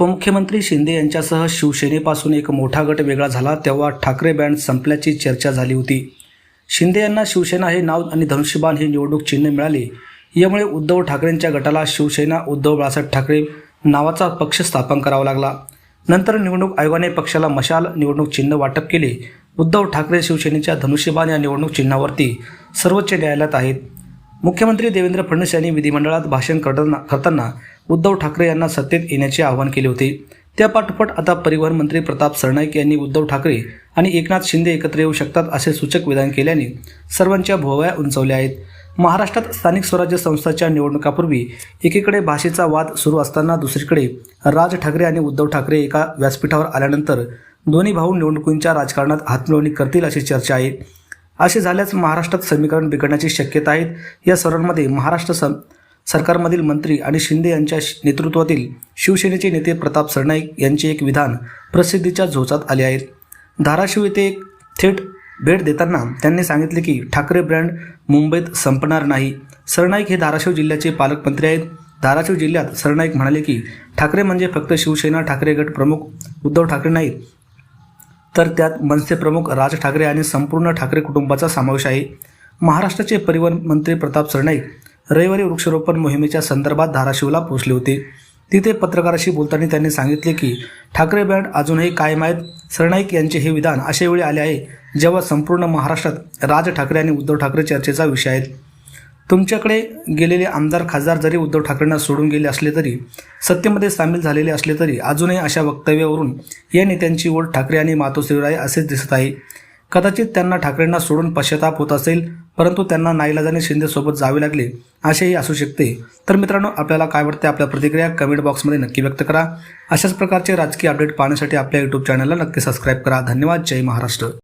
उपमुख्यमंत्री शिंदे यांच्यासह शिवसेनेपासून एक मोठा गट वेगळा झाला तेव्हा ठाकरे बँड संपल्याची चर्चा झाली होती. शिंदे यांना शिवसेना हे नाव आणि धनुष्यबाण हे निवडणूक चिन्ह मिळाले. यामुळे उद्धव ठाकरेंच्या गटाला शिवसेना उद्धव बाळासाहेब ठाकरे नावाचा पक्ष स्थापन करावा लागला. नंतर निवडणूक आयोगाने पक्षाला मशाल निवडणूक चिन्ह वाटप केले. उद्धव ठाकरे शिवसेनेच्या धनुष्यबाण या निवडणूक चिन्हावरती सर्वोच्च न्यायालयात आहेत. मुख्यमंत्री देवेंद्र फडणवीस यांनी विधिमंडळात भाषण करताना करताना उद्धव ठाकरे यांना सत्तेत येण्याचे आवाहन केले होते. त्या पाठोपाठ आता परिवहन मंत्री प्रताप सरनाईक यांनी उद्धव ठाकरे आणि एकनाथ शिंदे एकत्र येऊ शकतात असे सूचक विधान केल्याने सर्वांच्या भोवया उंचावल्या आहेत. महाराष्ट्रात स्थानिक स्वराज्य संस्थाच्या निवडणुकापूर्वी एकीकडे भाषेचा वाद सुरू असताना दुसरीकडे राज ठाकरे आणि उद्धव ठाकरे एका व्यासपीठावर आल्यानंतर दोन्ही भाऊ निवडणुकींच्या राजकारणात हातमिळवणी करतील अशी चर्चा आहे. असे झाल्यास महाराष्ट्रात समीकरण बिघडण्याची शक्यता आहे. या सर्वांमध्ये महाराष्ट्र सं सरकारमधील मंत्री आणि शिंदे यांच्या नेतृत्वातील शिवसेनेचे नेते प्रताप सरनाईक यांचे एक विधान प्रसिद्धीच्या झोचात आले आहेत धाराशिव येथे एक थेट भेट देताना त्यांनी सांगितले की ठाकरे ब्रँड मुंबईत संपणार नाही. सरनाईक हे धाराशिव जिल्ह्याचे पालकमंत्री आहेत. धाराशिव जिल्ह्यात सरनाईक म्हणाले की ठाकरे म्हणजे फक्त शिवसेना ठाकरे गट प्रमुख उद्धव ठाकरे नाहीत. तर त्यात मनसे प्रमुख राज ठाकरे आणि संपूर्ण ठाकरे कुटुंबाचा समावेश आहे. महाराष्ट्राचे परिवहन मंत्री प्रताप सरनाईक रविवारी वृक्षारोपण मोहिमेच्या संदर्भात धाराशिवला पोहोचले होते. तिथे पत्रकाराशी बोलताना त्यांनी सांगितले की ठाकरे बँड अजूनही कायम आहेत. सरनाईक यांचे हे विधान अशा वेळी आले आहे जेव्हा संपूर्ण महाराष्ट्रात राज ठाकरे आणि उद्धव ठाकरे चर्चेचा विषय आहेत. तुमच्याकडे गेलेले आमदार खासदार जरी उद्धव ठाकरेंना सोडून गेले असले तरी सत्तेमध्ये सामील झालेले असले तरी अजूनही अशा वक्तव्यावरून या नेत्यांची ओढ ठाकरे आणि मातोश्रीवर आहे असेच दिसत आहे. कदाचित त्यांना ठाकरेंना सोडून पश्चाताप होत असेल परंतु त्यांना नाईलाजाने शिंदेसोबत जावे लागले असेही असू शकते. तर मित्रांनो आपल्याला काय वाटते? आपल्या प्रतिक्रिया कमेंट बॉक्समध्ये नक्की व्यक्त करा. अशाच प्रकारचे राजकीय अपडेट पाहण्यासाठी आपल्या यूट्यूब चॅनलला नक्की सबस्क्राईब करा. धन्यवाद. जय महाराष्ट्र.